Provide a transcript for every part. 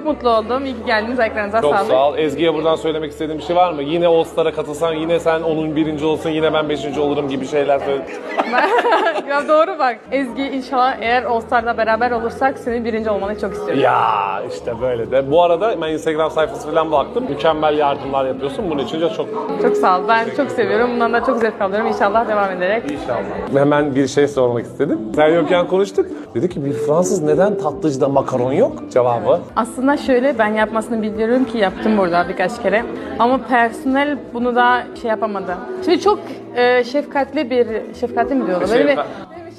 Çok mutlu oldum. İyi ki geldiniz. Ayaklarınıza Çok sağlık. sağ ol. Ezgi'ye buradan söylemek istediğin bir şey var mı? Yine All Star'a katılsan yine sen onun birinci olsun yine ben beşinci olurum gibi şeyler söyle. ya doğru bak. Ezgi inşallah eğer All Star'da beraber olursak senin birinci olmanı çok istiyorum. ya işte böyle de. Bu arada ben Instagram sayfası falan baktım. Mükemmel yardımlar yapıyorsun. Bunun için de çok Çok sağ ol. Ben çok seviyorum. Bundan da çok zevk alıyorum. İnşallah devam ederek. İnşallah. Hemen bir şey sormak istedim. Sen yokken konuştuk. Dedi ki bir Fransız neden tatlıcıda makaron yok? Cevabı. Aslında şöyle ben yapmasını biliyorum ki yaptım burada birkaç kere. Ama personel bunu da şey yapamadı. Şimdi çok e, şefkatli bir, şefkatli mi diyorlar? Böyle bir Şey,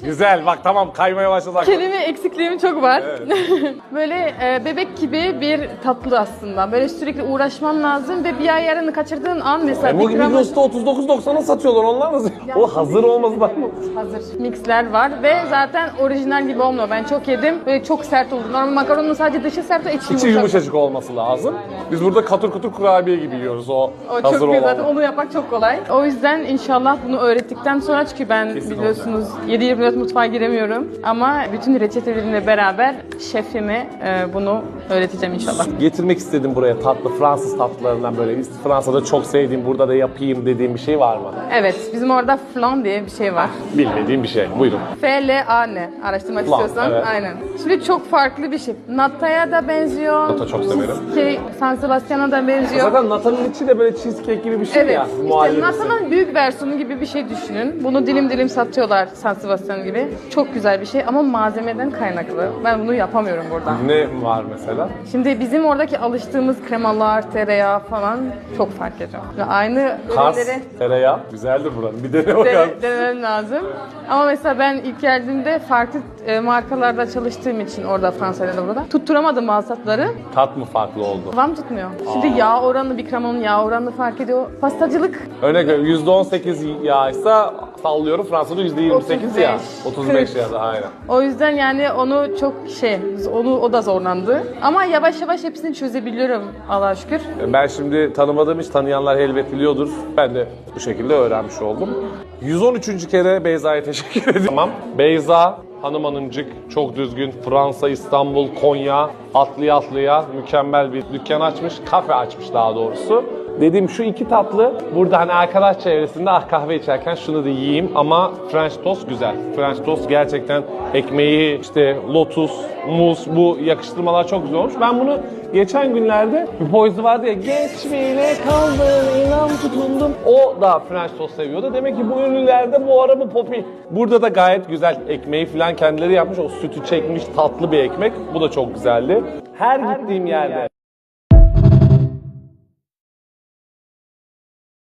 Güzel bak tamam kaymaya başladık. kelime eksikliğim çok var. böyle e, bebek gibi bir tatlı aslında. Böyle sürekli uğraşman lazım ve bir ayarını kaçırdığın an mesela E, bu bir Migros'ta 39.90'a satıyorlar onlar nasıl? O hazır olması bak. hazır mixler var ve zaten orijinal gibi olmuyor. Ben çok yedim. Böyle çok sert oldu. Normal makaronun sadece dışı sert ve içi, İçi yumuşak. yumuşacık olması lazım. Biz burada katır kutur kurabiye gibi yiyoruz o, O hazır çok güzel. Zaten onu yapmak çok kolay. O yüzden inşallah bunu öğrettikten sonra çünkü ben Kesin biliyorsunuz 7-24 mutfağa giremiyorum. Ama bütün reçetelerimle beraber şefime e, bunu öğreteceğim inşallah. Getirmek istedim buraya tatlı Fransız tatlılarından böyle Fransa'da çok sevdiğim burada da yapayım dediğim bir şey var mı? Evet, bizim orada flan diye bir şey var. Bilmediğim bir şey. Buyurun. F-L-A-N araştırmak Flan, istiyorsan. evet. Aynen. Şimdi çok farklı bir şey. Nata'ya da benziyor. Nata çok severim. Cheesecake, San Sebastian'a da benziyor. Zaten Nata'nın içi de böyle cheesecake gibi bir şey Evet, ya. işte muhallebisi. Nata'nın büyük versiyonu gibi bir şey düşünün. Bunu dilim dilim satıyorlar San Sebastian gibi. Çok güzel bir şey ama malzemeden kaynaklı. Ben bunu yapamıyorum burada. Ne var mesela? Şimdi bizim oradaki alıştığımız kremalar, tereyağı falan çok fark ediyor. Ve aynı Kars, ürünleri tereyağı. Güzeldir buranın. Bir dene bakalım. dene- denemem lazım. Ama mesela ben ilk geldiğimde farklı e, markalarda çalıştığım için orada Fransa'da da burada tutturamadım hasatları. Tat mı farklı oldu? Kıvam tutmuyor. Şimdi yağ oranı, bir kremanın yağ oranı fark ediyor. Pastacılık Örnek veriyorum %18 yağ sallıyorum Fransa'da %28 ya. 35, 35 ya da aynen. O yüzden yani onu çok şey, onu o da zorlandı. Ama yavaş yavaş hepsini çözebiliyorum Allah'a şükür. Ben şimdi tanımadığım hiç tanıyanlar elbet biliyordur. Ben de bu şekilde öğrenmiş oldum. 113. kere Beyza'ya teşekkür ediyorum. Tamam. Beyza hanım hanımcık, çok düzgün. Fransa, İstanbul, Konya, atlıya atlıya mükemmel bir dükkan açmış. Kafe açmış daha doğrusu. Dediğim şu iki tatlı burada hani arkadaş çevresinde ah kahve içerken şunu da yiyeyim ama French toast güzel. French toast gerçekten ekmeği işte lotus, muz bu yakıştırmalar çok güzel olmuş. Ben bunu geçen günlerde bir boyzu vardı ya geç bile kaldım inan tutundum. O da French toast seviyordu. Demek ki bu ünlülerde bu ara bu popi. Burada da gayet güzel ekmeği falan kendileri yapmış. O sütü çekmiş tatlı bir ekmek. Bu da çok güzeldi. Her gittiğim yerde